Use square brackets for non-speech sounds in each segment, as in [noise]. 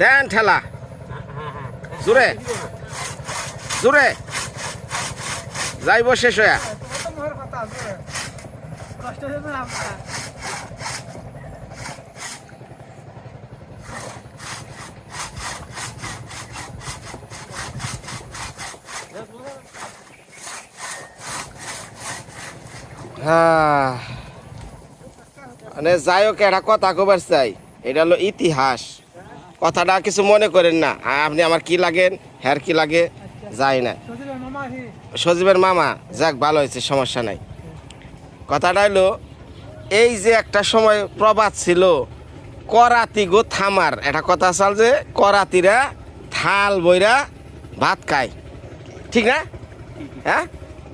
দেন ঠেলা। জোরে জোরে যাইব শেষ হয়ে হ্যাঁ। মানে যাই হোক, একটা কথা কবার চাই। এটা হলো ইতিহাস। কথাটা কিছু মনে করেন না। আপনি আমার কি লাগেন হ্যার কি লাগে, যাই না। সজীবের মামা, যাক, ভালো হয়েছে, সমস্যা নাই। কথাটা হলো, এই যে একটা সময় প্রবাদ ছিল, করাতি গো থামার। একটা কথা চাল যে, করাতিরা থাল বইরা ভাত খায়। ঠিক না? হ্যাঁ?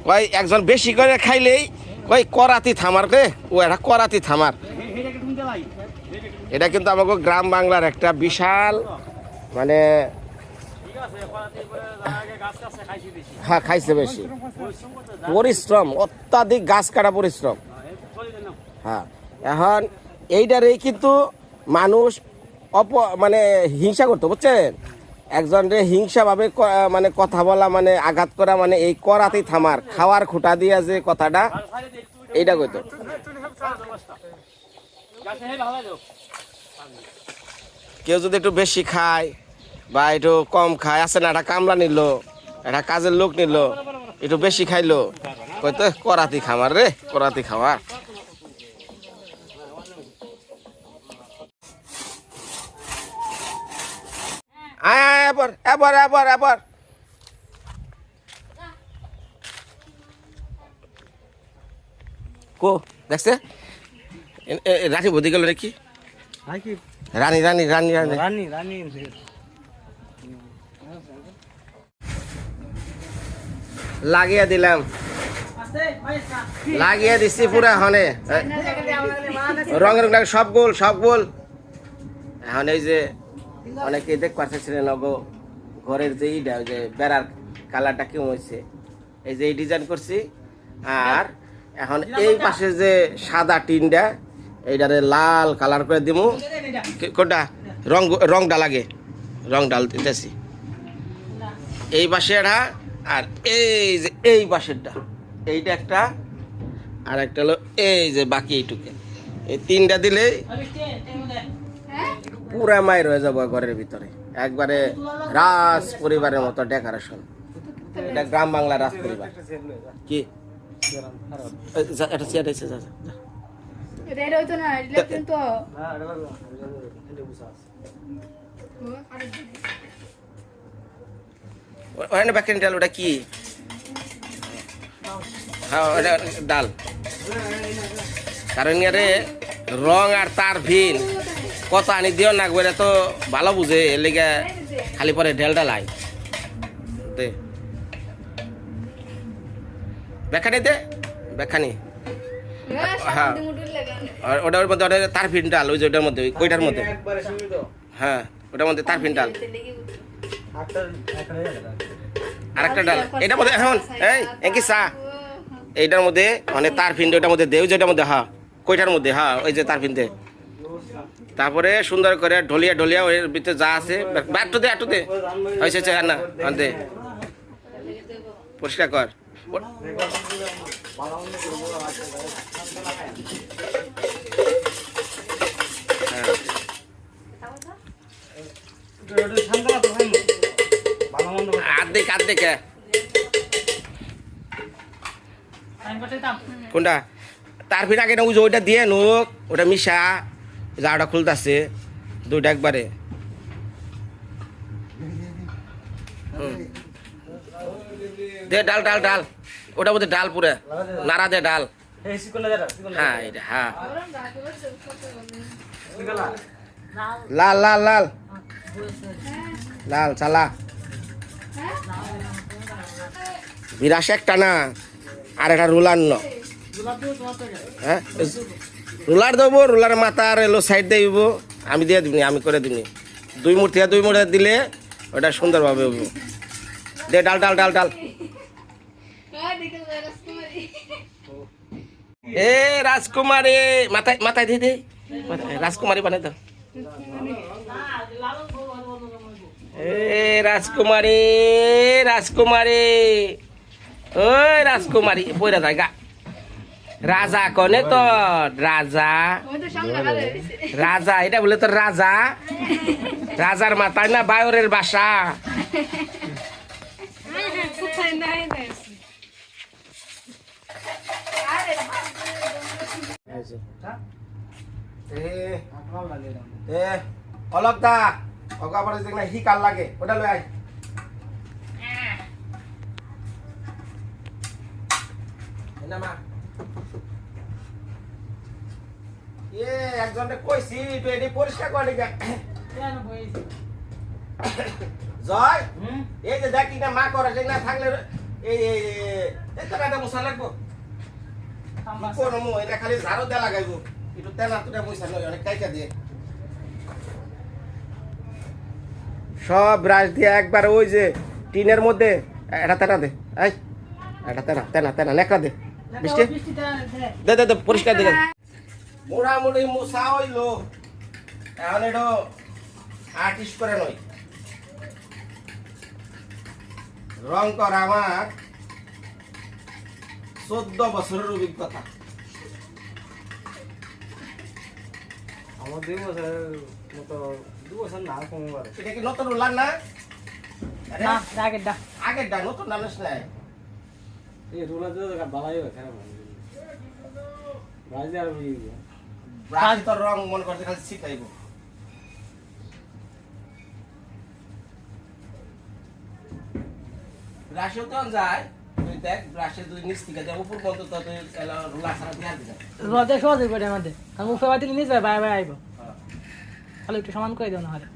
কয়, একজন বেশি করে খাইলেই, কয়, করাতি থামার কে? ও একটা করাতি থামার। এটা কিন্তু আমাকে গ্রাম বাংলার একটা বিশাল মানে হ্যাঁ খাইছে বেশি। পরিশ্রম, অত্যাধিক গাছ কাটা পরিশ্রম। হ্যাঁ এখন এইটারেই কিন্তু মানুষ অপ মানে হিংসা করতো, বুঝছেন? একজন রে হিংসাভাবে মানে কথা বলা মানে আঘাত করা মানে এই করাতেই থামার, খাওয়ার খুঁটা দিয়া যে কথাটা, এইটা কইতো। কেউ যদি একটু বেশি খায় বা একটু কম খায়, আছে না, একটা কামলা নিল, একটা কাজের লোক নিল, একটু বেশি খাইলো কইতো করাতি খামার রে, করাতি খাওয়া আয় আয় এবার এবার এবার এবার। কো, দেখছে? রানী বুদ্ধি গেল নাকি রানী রানী রানী রানী। রানী রানী লাগিয়ে দিলাম। লাগিয়ে দিচ্ছি পুরা হনে রং রং লাগে সব গোল সব গোল। এখন এই যে অনেকে দেখ পাচ্ছিলেন অগো ঘরের যে ইটা যে বেড়ার কালারটা কেমন হয়েছে। এই যে এই ডিজাইন করছি আর এখন এই পাশে যে সাদা টিনটা এইটারে লাল কালার করে দিমু। কি- কোনটা? রং রংটা লাগে রং ডাল দিতেছি। এই পাশে একটা আর এই যে এই পাশেরটা। এইটা একটা আর একটা হলো এই যে বাকি এইটুকে। এই তিনটা দিলেই পুরা মায়ের রয়ে যাব ঘরের ভিতরে। একবারে রাজ পরিবারের মতো ডেকোরেশন। এটা গ্রাম বাংলা রাজ পরিবার কি একটা চেয়ার এসে যা। রেড হইতো না এটা কিন্তু ও- ওখানে ব্যাকেন ডাল ওটা কি হ্যাঁ ওটা ডাল কারণ রং আর তার ভিন। কত আনি দিও না করে তো ভালো বুঝে এর লেগে খালি পরে ঢেল ডালাই দে। বেখানি দে। বেখানি হ্যাঁ। আর ওটার মধ্যে ওটা তার ভিন ডাল ওই যে ওটার মধ্যে ওই- ওইটার মধ্যে। হ্যাঁ ওটার মধ্যে তার ভিন ডাল। হয়ে আর একটা ডাল। এটার মধ্যে এখন এই একই চা এইটার মধ্যে মানে তার ফিন ওটার মধ্যে দে ওই যেটার মধ্যে হ্যাঁ কইটার মধ্যে হ্যাঁ ওই যে তার ফিন দে। তারপরে সুন্দর করে ঢলিয়া ঢলিয়া ওই ভিতরে যা আছে একটু দে একটু দে। হয়েছে হ্যাঁ না হ্যাঁ দে। পরিষ্কার কর। ঠান্ডা তো হয়। কোনটা? তার ফির আগে ওই যে ওইটা দিয়ে নুক ওটা মিশা জাটা খুলতাছে, দুইটা একবারে। হুম। দে ডাল ডাল ডাল। ওটা মধ্যে ডাল পুরে। নাড়া দে ডাল। হ্যাঁ এটা হ্যাঁ। লাল লাল লাল। লাল চালা। বিরাশ একটা না আর একটা রুলার ন হ্যাঁ? রুলার দেবো রুলার মাথা আর এলো সাইড দিব। আমি দিয়ে দিবনি আমি করে দিবনি। দুই মূর্তি দুই মূর্তি দিলে ওটা সুন্দরভাবে হব দে, ডাল ডাল ডাল ডাল। এ, রাজকুমারী, মাথায় মাথায় দিয়ে দে। রাজকুমারী বানাই দাও। এ, রাজকুমারী রাজকুমারী। ওই, রাজকুমারী, পয়রা জায়গা। রাজা কনে তো রাজা। তো রাজা, এটা বলে তো রাজা। রাজার মাথায় না বায়রের বাসা। অলক দা অগা যেগুলা হিকাল লাগে, ওটা লই আই এনা মা। এ একজনকে কইছি তুই এটি পরিষ্কার করে দিবি জয়? এই যে দেখ কিনা মা করে সেই না থাকলে এই এই এই- এই তো একটা মশা লাগবো। কোন মু এটা খালি ঝাড়ু দেয়া লাগাইবো। একটু তেনা তুটা মশা নয় অনেক কাইকা দিয়ে। সব ব্রাশ দিয়ে একবার ওই যে টিনের মধ্যে এটা তেনা দে এই। এটা তেনা তেনা তেনা নেকড়া দে। বৃষ্টি? দে। দে দে পরিষ্কার দিকে। মোটামুটি মশা হইল। এখন এটা আর্টিস্ট করে নয়। রং করা আমার চোদ্দ বছরের অভিজ্ঞতা। আমার দুই বছর মতো দু বছর না কমে এটা কি নতুন উল্লান না? আগের দা। আগের ডা নতুন জানিস না এই রোলা দিয়ে বালাই হয় খারাপ রাজি আর ব্রাশ তোর রং মনে করছে খালি শিখাইব ব্রাশেও তো যায় তুই দেখ নিচ থেকে দেখ উপর পর্যন্ত তো তুই রোলা ছাড়া দিয়ে দিবে রোদে সহজে করে আমাদের। আমি উপরে বাতি নিয়ে যাবে বাইরে বাইরে আইব। হ্যাঁ। তাহলে একটু সমান করে দেও না হলে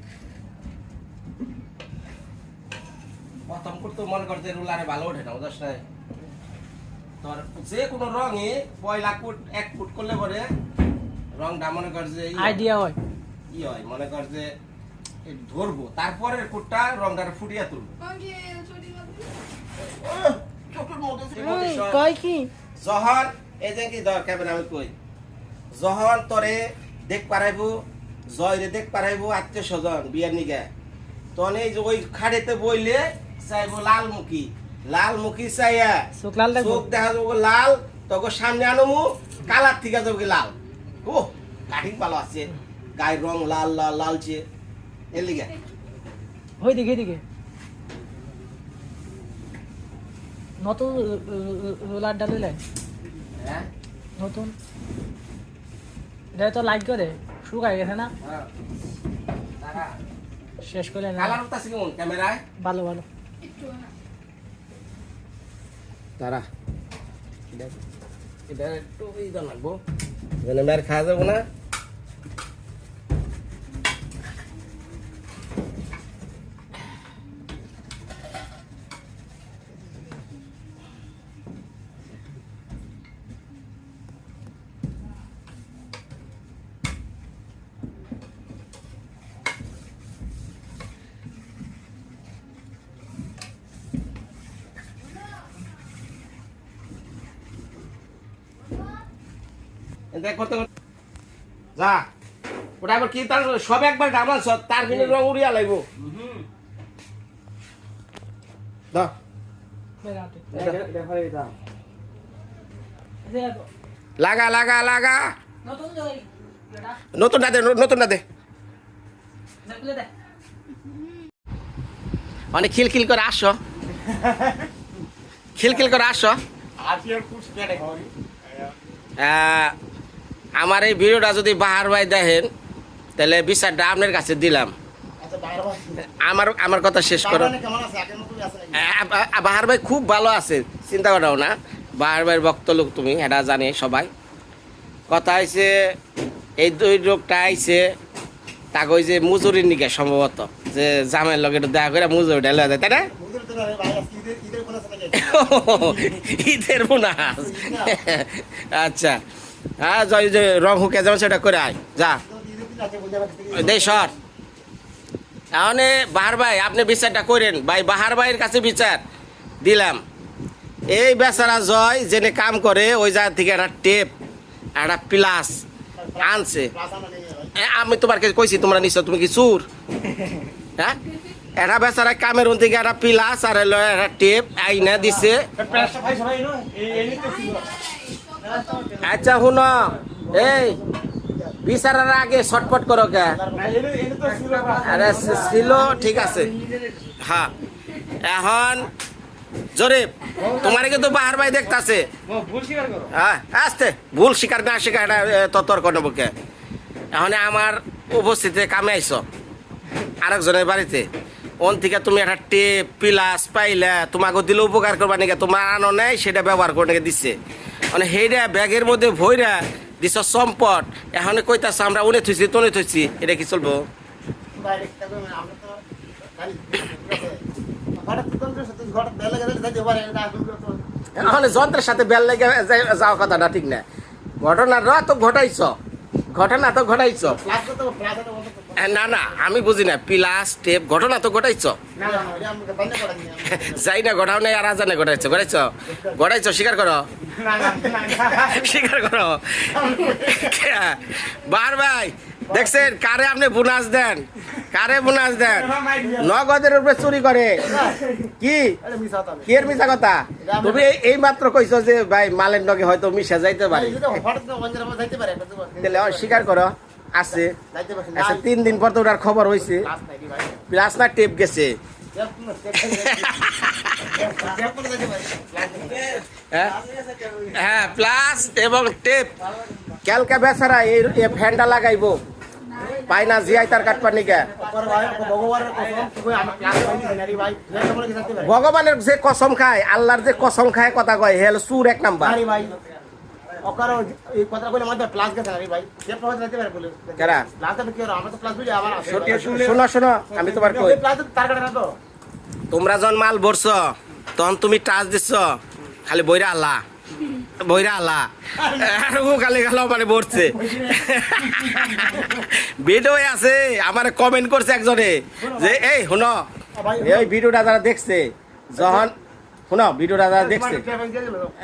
প্রথম করতে মনে করছে রুলারে ভালো ওঠে না বুঝছ না তোর যে কোনো রঙে পয়লা ফুট এক ফুট করলে পরে রংটা মনে কর যে আইডিয়া হয়। ই হয় মনে কর যে এই ধরবো তারপরে ফুটটা রংটা ফুটিয়ে তুলবো। সব- কি? যখন এই যে কি দরকার আমি কই? যখন তরে দেখ পারাইব জয়রে দেখ পারাইব আত্মীয় স্বজন বিয়ার নিগে। তখন এই যে ওই খাড়েতে বইলে চাইব লাল মুখী লাল মুখী চাইয়া চোখ দেখা যাব লাল তখন সামনে আনমু কালার থেকে যাব লাল। ও কাঠিং ভালো আছে। গায়ের রং লাল লাল লালচে। এর লিগে। ওই দিকে দিকে নতুন রোলার ডালিলে হ্যাঁ? নতুন? এটা তো লাইক করে শুকাই গেছে না? হ্যাঁ। শেষ করে না। ক্যামেরায়? ভালো ভালো। তারা এটা একটু ই লাগবো। এখানে মেয়ের খাওয়া যাব না? এটা করতে যা। ওটা আবার কি তার সব একবার ডামাল তার কিন্তু রং উড়িয়া লাগব। দাও বেড়াতে। দেখা এটা এই যে লাগা লাগা নতুনটা দে নতুনটা দে। মানে খিলখিল করে আসো। খিলখিল করে আসো। হয়। আমার এই ভিডিওটা যদি বাহার ভাই দেখেন তাহলে বিচারটা আপনার কাছে দিলাম। আচ্ছা আমার আমার কথা শেষ করো। বাহার ভাই খুব ভালো আছে চিন্তা করাও না। বাহার ভাইয়ের ভক্ত লোক তুমি এটা জানে সবাই। কথা হয়েছে এই দুই লোকটা আইছে তাকে ওই যে মজুরির নিকে সম্ভবত যে জামাইয়ের লগে দেখা করে মজুরি ঢেলে দেয় তাই না? [laughs] ঈদের বোনাস। আচ্ছা। হ্যাঁ যে রং হুকে যেমন সেটা করে আয়। যা। দেই, সর। বাহার ভাই আপনি বিচারটা করেন। ভাই, বাহার ভাইয়ের কাছে বিচার। দিলাম। এই বেচারা জয় জেনে কাম করে, ওই জায়গা থেকে একটা টেপ, একটা প্লাস আনছে। আমি তোমার কাছে কইছি, তোমরা নিশ্চয়, তুমি কি চুর? হ্যাঁ? এটা বেচারা কামেরুন থেকে একটা পিলাস আর একটা টেপ, আইনা দিছে। আচ্ছা শুন। এই, বিচারার আগে করো কে? আরে ছিল ঠিক আছে। হ্যাঁ। এখন কিন্তু বাহার ভাই দেখতাছে। হ্যাঁ আসতে, ভুল স্বীকার না স্বীকার তো তর্ক নেবকে এখন আমার উপস্থিতিতে কামে আইস। আরেকজনের বাড়িতে। ওন থেকে তুমি একটা টেপ, পিলাস পাইলা তোমাকে দিলে উপকার করবা নাকি? তোমার আনো নেই, সেটা ব্যবহার করে নাকি দিচ্ছে মানে সেইটা ব্যাগের মধ্যে ভইরা দিছ সম্পদ। এখন কইতাছ আমরা উনে থইছি, তনে থইছি, এটা কি চলবো? এখন যন্ত্রের সাথে বেল লেগে যাওয়া কথাটা ঠিক না। ঘটনাটা তো ঘটাইছ। ঘটনা তো ঘটাইছ। না না আমি বুঝি না পিলাস টেপ ঘটনা তো ঘটাইছ। [laughs] যাই না ঘটাও নাই আর আজানে ঘটাইছ ঘটাইছ? ঘটাইছ স্বীকার করো? [laughs] স্বীকার করো? বার ভাই দেখছেন কারে আপনি বোনাস দেন? কারে বোনাস দেন? নগদের উপরে চুরি করে। কি? কি এর মিশা কথা? তুমি এই- মাত্র কইছো যে ভাই মালের নগে হয়তো মিশা যাইতে পারে। স্বীকার করো। আছে। আচ্ছা তিন দিন পর তো ওটার খবর হয়েছে প্লাস না টেপ গেছে। হ্যাঁ? হ্যাঁ প্লাস এবং টেপ। ক্যালকা বেচারা এই ফ্যানটা লাগাইবো। পাই না জিয়াই তার কাটপার নিকে ভগবানের যে কসম খায় আল্লাহর যে কসম খায় কথা কয় হেল সুর এক নাম্বার। কেরা? শোনো শোনো আমি তোমার কই? তোমরা যখন মাল ভরছ তখন তুমি টাচ দিচ্ছ খালি বইরা আল্লাহ। বইরা আল্লাহ। আর ও খালি গেল মানে ভরছে। ভিডিও আছে আমার কমেন্ট করছে একজনে যে এই শুনো এই ভিডিওটা যারা দেখছে যখন শুনো ভিডিওটা যারা দেখছে।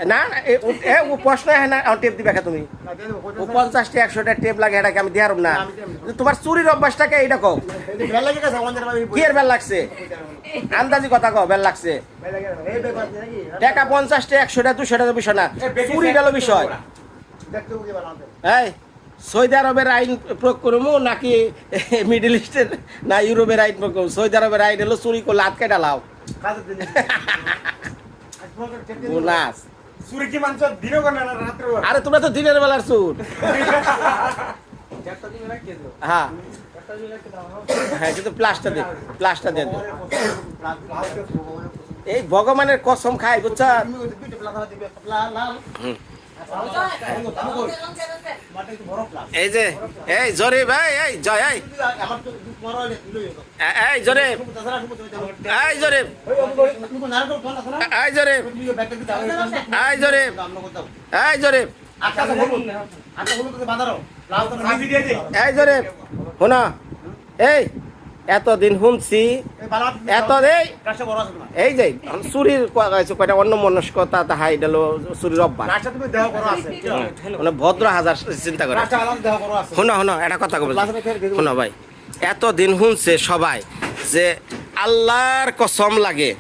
না না এ- ও- প্রশ্ন হ্যাঁ না টেপ দিবে তুমি। ও পঞ্চাশটা একশোটা টেপ লাগে এটাকে আমি দেওয়ার না। তোমার চুরির অভ্যাসটাকে এইটা কও। কি এর বেল লাগছে? আন্দাজি কথা কও বেল লাগছে। টাকা পঞ্চাশটা একশোটা দুশোটা তো বিষয় না চুরি গেল বিষয়। এই সৌদি আরবের আইন প্রয়োগ করব নাকি মিডল ইস্টের না ইউরোপের আইন প্রয়োগ করব সৌদি আরবের আইন হলো চুরি করলে হাত কেটে [laughs] বোনাস সুরি কি মানছ দিনও করে না রাত্রে আরে তোমরা তো দিনের বেলার চুর দিন হ্যাঁ। দিন হ্যাঁ কিন্তু দে। এই ভগবানের কসম খাই বুঝছ? এই যে, এই জরে ভাই এই, জয়, এই। এই জরে এই জরে এই জরে এই জরে এই জরে এই জরে শোনা, এই। এতদিন শুনছি এত এই এই যে চুরির কয়টা অন্য মনস্কতা তাহা এটা হলো চুরির অভ্যাস। মানে ভদ্র হাজার চিন্তা করে। শোনো শোনো একটা কথা কবে শোনো ভাই এতদিন শুনছে সবাই যে আল্লাহর কসম লাগে।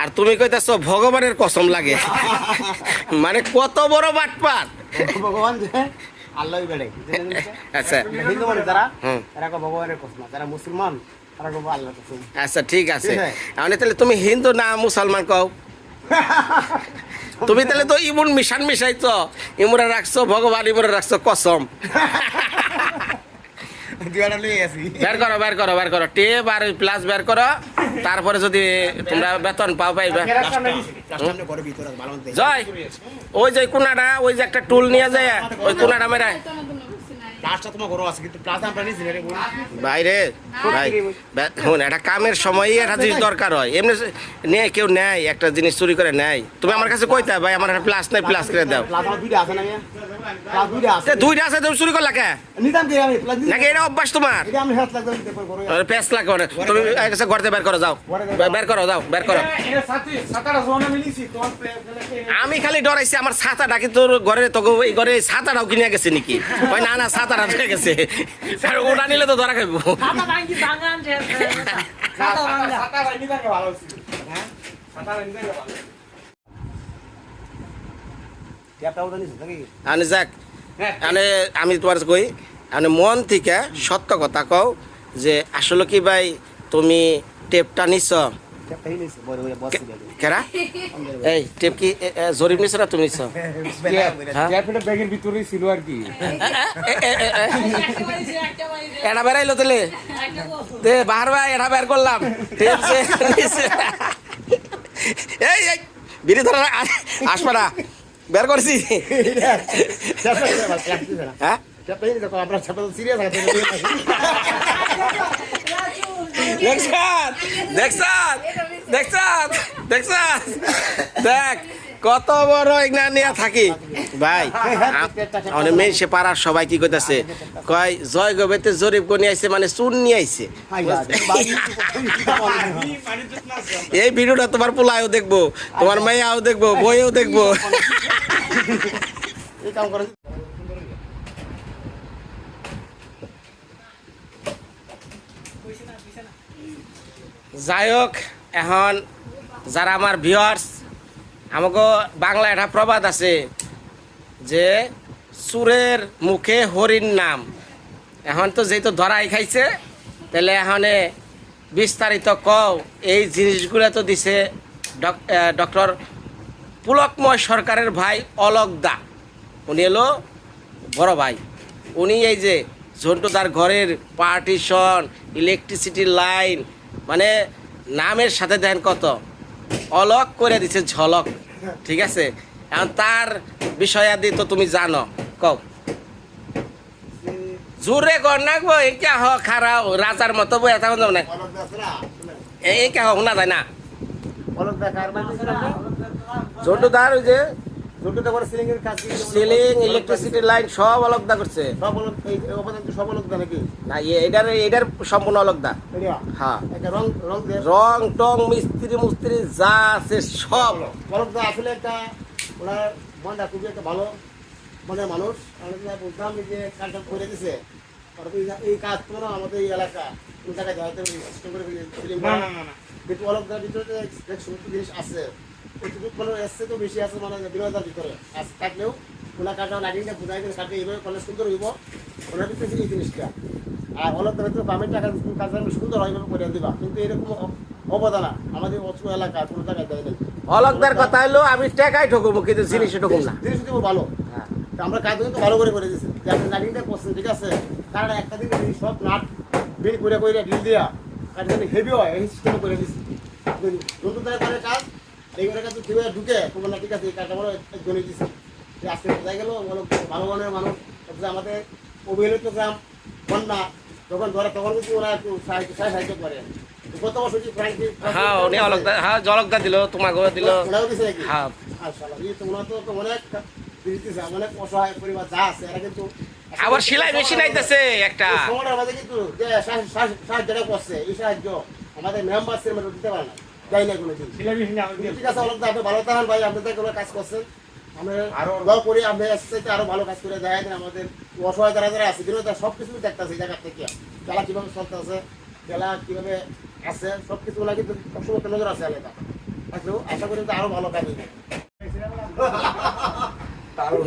আর তুমি কইতেছ ভগবানের কসম লাগে। [laughs] মানে কত বড় বাটপাট ভগবান আল্লাহই বেড়ে। আচ্ছা। হিন্দু মানে যারা এরা কো ভগবানের কসমা যারা মুসলমান তারা আল্লাহর কসম আচ্ছা ঠিক আছে। মানে তাহলে তুমি হিন্দু না মুসলমান কও? তুমি তাহলে তো ইমুন মিশান মিশাইছো। ইমুরা রাখছো ভগবান ইমুরা রাখছো কসম। বের করো বের করো বের করো। টেপ আর প্লাস বের করো। তারপরে যদি তোমরা বেতন পাও পাইবে। জয়। ওই যে কোনাটা ওই যে একটা টুল নিয়ে যায়। ওই কোনাটা মেরা। বাইরে ভাই শুন একটা কামের সময়ই একটা জিনিস দরকার হয়। এমনি নেয় কেউ নেয় একটা জিনিস চুরি করে নেয় তুমি আমার কাছে কইতা ভাই আমার একটা প্লাস নাই প্লাস করে দাও। দুইটা আছে তুমি চুরি করলা কে? আমি? নাকি এটা অভ্যাস তোমার? পেস লাগে। তুমি ঘরতে বের করো যাও। বের করো যাও বের করো। আমি খালি ডরাইছি আমার ছাতাটা কিন্তু তোর ঘরে তো এই ঘরে ছাতাটাও কিনে গেছে নাকি? না না ছাতা ছাতাটা ধরে গেছে। ওটা নিলে তো ধরা খাইবো। ছাতা ভাই নিতে ভালো ছিল হ্যাঁ ছাতা ভাই নিতে ভালো ট্যাপটা ওটা নিছে নাকি আনে যাক হ্যাঁ। আনে আমি তোমার কই মানে মন থেকে সত্য কথা কও যে আসলে কি ভাই তুমি টেপটা নিছ? কেরা? এই টেপ কি এ, এ, জরিপ নিছ না তুমি নিছ? হ্যাঁ? ব্যাগের ছিল আর কি। বেড়াইলো বাহার ভাই বের করলাম। টেপ এই বিড়ি ধরা আসবা না। বের করছি। হ্যাঁ? দেখছান? দেখছান? দেখ কত বড় ইগনা নিয়ে থাকি? ভাই অনেক মেয়ে সে পাড়ার সবাই কি কইতাছে? কয়, জয় গবেতে জরিপ গনি আইছে মানে চুন নিয়ে আইছে। এই ভিডিওটা তোমার পোলায়ও দেখব, তোমার মেয়েও দেখব বইও দেখব। যাই হোক, এখন যারা আমার ভিউয়ার্স আমাকে বাংলা একটা প্রবাদ আছে যে সুরের মুখে হরিণ নাম। এখন তো যেহেতু ধরাই খাইছে, তাহলে এখানে বিস্তারিত কও, এই জিনিসগুলো তো দিছে ডক্টর পুলকময় সরকারের ভাই অলক দা। উনি এলো বড় ভাই। উনি এই যে ঝন্টুদার ঘরের পার্টিশন ইলেকট্রিসিটি লাইন মানে নামের সাথে দেন কত? অলক করে দিছে ঝলক ঠিক আছে? এখন তার বিষয়াদি তো তুমি জানো কও। জোরে কর নাকবো এই কে হ খারাও রাজার মতো বই থাকুন যাব না না এই কে হ শোনা যায় না। মানে ঝন্টুদার ওই যে সিলিং ইলেকট্রিসিটি লাইন সব অলকদা করছে। সব সব অলক নাকি? না এ- এটার এটার সম্পূর্ণ অলকদা হ্যাঁ। একটা রং রং দিয়ে? রং টং মিস্ত্রি মুস্ত্রি যা আছে সব। অলক আসলে একটা ওনার মনটা খুবই একটা ভালো মনের মানুষ। আমি যা যে কাজটা করে দিছে এই কাজ তো আমাদের এই এলাকা। কোন জায়গায় যাইতে করে ফিলিং না না না কিন্তু অলক ভিতরে জিনিস আছে। এসছে তো বেশি আছে মানে ভিতরে। আজ থাকলেও কাটা বুঝাই এইভাবে সুন্দর হইব। ওনার ভিতরে এই জিনিসটা। আর অলক দার ভিতরে বামের টাকা কাজ আমি সুন্দর হয় এইভাবে করে দিবা। কিন্তু এরকম অবদানা আমাদের অত্র এলাকা কোনো জায়গায় দেয় নাই। অলকদার কথা হলো আমি টেকাই ঠকুম কিন্তু জিনিসে ঠকুম না। জিনিস ভালো। হ্যাঁ। আমরা কাজ কিন্তু ভালো করে করে দিয়েছি যে আপনি করছেন ঠিক আছে? তার একটা দিন সব নাট বের করে করে ঢিল দিয়া হেভি হয় এই সিস্টেমে করে দিচ্ছি নতুন তারা কাজ ঢুকে তোমার না ঠিক আছে এই কাজটা বড় জনে দিচ্ছি যে আজকে বোঝা গেল ভালো মনের মানুষ। তারপরে আমাদের অবহেলিত গ্রাম বন্যা যখন ধরে তখন কিন্তু ওরা একটু সাহায্য সাহায্য করে। গত বছর যে ফ্রাঙ্কি হ্যাঁ উনি অলকদা হ্যাঁ জলকদা দিল তোমাকে দিল। ওরাও দিছে নাকি? হ্যাঁ। আচ্ছা এই তোমরা তো তো অনেক দিতেছে অনেক অসহায় পরিবার যা আছে এরা কিন্তু আবার সেলাই মেশিন আইতেছে একটা। এই মাঝে কিন্তু যে সাহায্য- সাহায্য- সাহায্যটা করছে এই সাহায্য আমাদের মেম্বার সিনেমা দিতে পারে না। যাই না কোনো ঠিক আছে অলক আপনি ভালো থাকেন ভাই আপনি কোনো কাজ করছেন। আমরা আরও দোয়া করি আপনি আসতে আরও ভালো কাজ করে দেয় আমাদের। অসহায় যারা যারা আছে কিন্তু সব কিছু দেখতেছে জায়গা থেকে। খেলা কীভাবে চলতে আছে খেলা কীভাবে আছে সব কিছু কিন্তু সবসময় নজর আছে আলাদা আশা করি তো আরও ভালো কাজ হবে।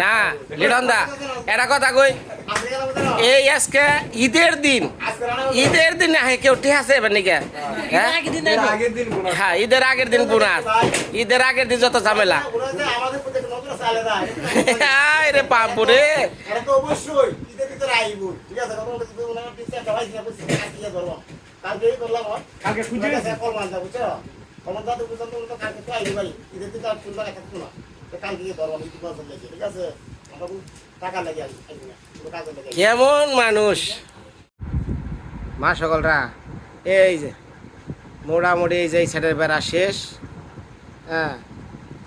না লিটন দা এটা কথা কই? এই আজকে ঈদের দিন। ঈদের দিন না কেউ ঠিক আছে এবার নাকি হ্যাঁ? হ্যাঁ ঈদের আগের দিন বোনাস ঈদের আগের দিন যত ঝামেলা। রে। কেমন মানুষ? মা সকলরা, এই যে, মোটামুটি এই যে এই বেড়া শেষ। হ্যাঁ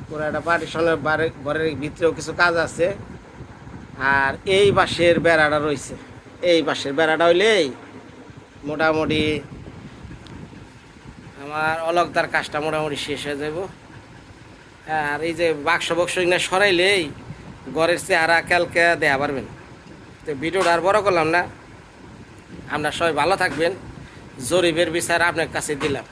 পুরো একটা পার্টিশনের ঘরের ভিতরেও কিছু কাজ আছে। আর এই পাশের বেড়াটা রয়েছে। এই পাশের বেড়াটা হইলেই মোটামুটি আমার অলকদার কাজটা মোটামুটি শেষ হয়ে যাব আর এই যে বাক্স বক্স এগুলো সরাইলেই ঘরের চেহারা কালকে দেয়া পারবেন। তো ভিডিওটা আর বড় করলাম না। আমরা সবাই ভালো থাকবেন। জরিপের বিচার আপনার কাছে দিলাম।